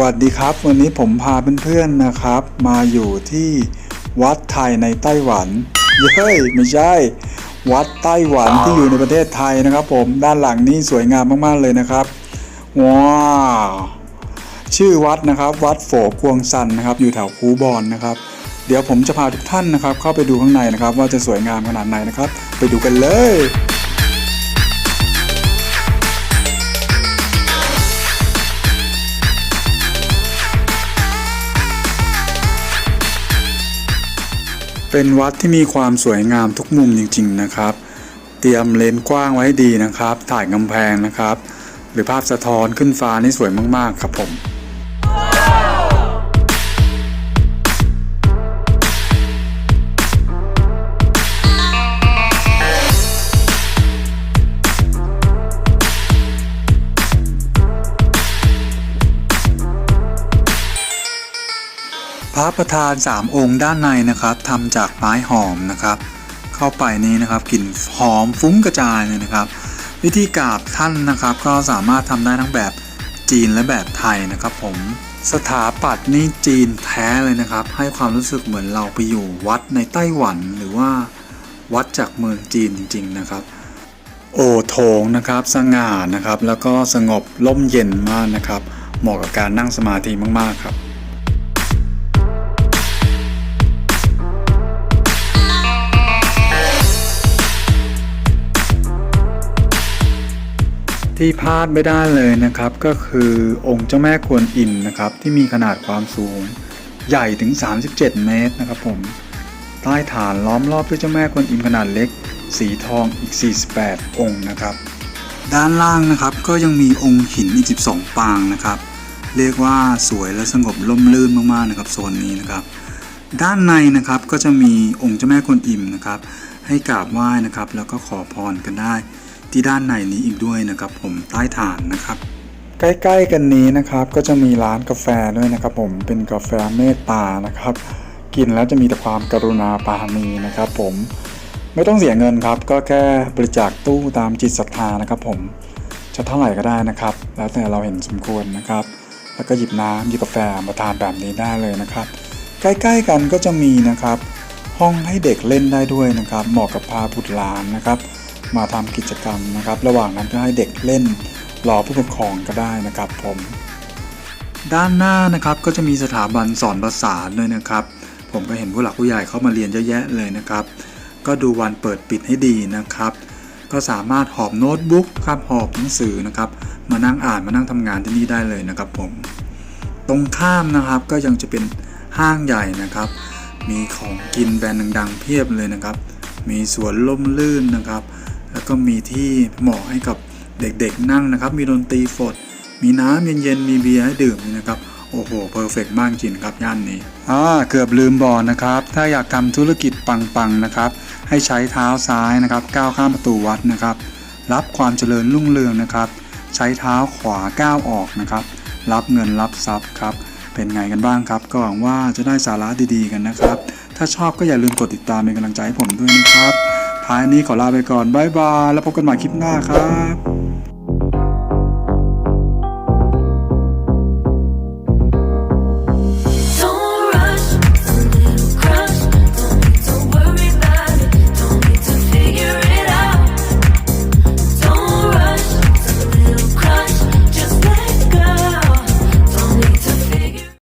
วัสดีครับ วันนี้ผมพาเพื่อนๆนะครับ มาอยู่ที่วัดไทยในไต้หวันเย้ยไม่ใช่ วัดไต้หวันที่อยู่ในประเทศไทยนะครับผมด้านหลังนี้สวยงามมากๆเลยนะครับว้าวชื่อวัดนะครับ วัดโฝกวงซันนะครับ อยู่แถวคูบอนนะครับ เดี๋ยวผมจะพาทุกท่านนะครับ เข้าไปดูข้างในนะครับ ว่าจะสวยงามขนาดไหนนะครับ ไปดูกันเลย เป็นวัดที่มีความสวยงามทุกมุมจริง ๆนะครับ เตรียมเลนส์กว้างไว้ให้ดีนะครับ ถ่ายกำแพงนะครับ หรือภาพสะท้อนขึ้นฟ้านี่สวยมากๆครับผม พระประธานสามองค์ด้านในนะครับทำจากไม้หอมนะครับ เข้าไปนี้นะครับกลิ่นหอมฟุ้งกระจายเลยนะครับ วิธีกราบท่านนะครับ ก็สามารถทำได้ทั้งแบบจีนและแบบไทยนะครับ ผมสถาปัตย์นี่จีนแท้เลยนะครับ ให้ความรู้สึกเหมือนเราไปอยู่วัดในไต้หวันหรือว่าวัดจากเมืองจีนจริง ๆนะครับ โอโถงนะครับสง่านะครับ แล้วก็สงบร่มเย็นมากนะครับ เหมาะกับการนั่งสมาธิมากๆครับ ที่พลาดไม่ได้เลยนะครับ ก็คือองค์เจ้าแม่กวนอิมนะครับ ที่มีขนาดความสูงใหญ่ถึง 37 เมตรนะครับผมใต้ฐานล้อมรอบด้วยเจ้าแม่กวนอิมขนาดเล็ก สีทองอีก 48 องค์นะครับ ด้านล่างนะครับก็ยังมีองค์หินอีก 12 ปางนะครับ เรียกว่าสวยและสงบร่มรื่นมากๆนะครับโซนนี้นะครับ ด้านในนะครับก็จะมีองค์เจ้าแม่กวนอิมนะครับ ให้กราบไหว้นะครับ แล้วก็ขอพรกันได้ ที่ด้านในนี้อีกด้วยนะครับผมใต้ฐานนะครับ ใกล้ๆกันนี้นะครับก็จะมีร้านกาแฟด้วยนะครับ ผมเป็นกาแฟเมตตานะครับ กินแล้วจะมีแต่ความกรุณาปาณีนะครับ ผมไม่ต้องเสียเงินครับ ก็แค่บริจาคตู้ตามจิตศรัทธานะครับ ผมจะเท่าไหร่ก็ได้นะครับ แล้วแต่เราเห็นสมควรนะครับ แล้วก็หยิบน้ำหยิบกาแฟมาทานแบบนี้ได้เลยนะครับ ใกล้ๆกันก็จะมีนะครับ ห้องให้เด็กเล่นได้ด้วยนะครับ เหมาะกับพาบุตรหลานนะครับ มาทำกิจกรรมนะครับ ระหว่างนั้นก็ให้เด็กเล่นรอผู้ปกครองก็ได้นะครับผมด้านหน้านะครับก็จะมีสถาบันสอนภาษาด้วยนะครับ ผมก็เห็นผู้หลักผู้ใหญ่เข้ามาเรียนเยอะแยะเลยนะครับ ก็ดูวันเปิดปิดให้ดีนะครับ ก็สามารถหอบโน้ตบุ๊กครับหอบหนังสือนะครับ มานั่งอ่านมานั่งทำงานที่นี่ได้เลยนะครับ ผม ตรงข้ามนะครับก็ยังจะเป็นห้างใหญ่นะครับ มีของกินแบรนด์ดังๆ เพียบเลยนะครับ มีสวนล่มลื่นนะครับ ก็มีที่เหมาะให้กับเด็กๆนั่งนะครับ มีดนตรีสดมีน้ำเย็นๆ มีเบียร์ให้ดื่มนะครับ โอ้โห เพอร์เฟกมากจริงครับย่านนี้อ่าเกือบลืมบอกนะครับ ถ้าอยากทำธุรกิจปังๆนะครับ ให้ใช้เท้าซ้ายนะครับ ก้าวข้ามประตูวัดนะครับ รับความเจริญรุ่งเรืองนะครับ ใช้เท้าขวาก้าวออกนะครับ รับเงินรับทรัพย์ครับ เป็นไงกันบ้างครับ ก็หวังว่าจะได้สาระดีๆกันนะครับ ถ้าชอบก็อย่าลืมกดติดตามเป็นกำลังใจให้ผมด้วยนะครับ ท้ายนี้ขอลาไปก่อนบายบาย แล้วพบกันใหม่คลิปหน้าครับ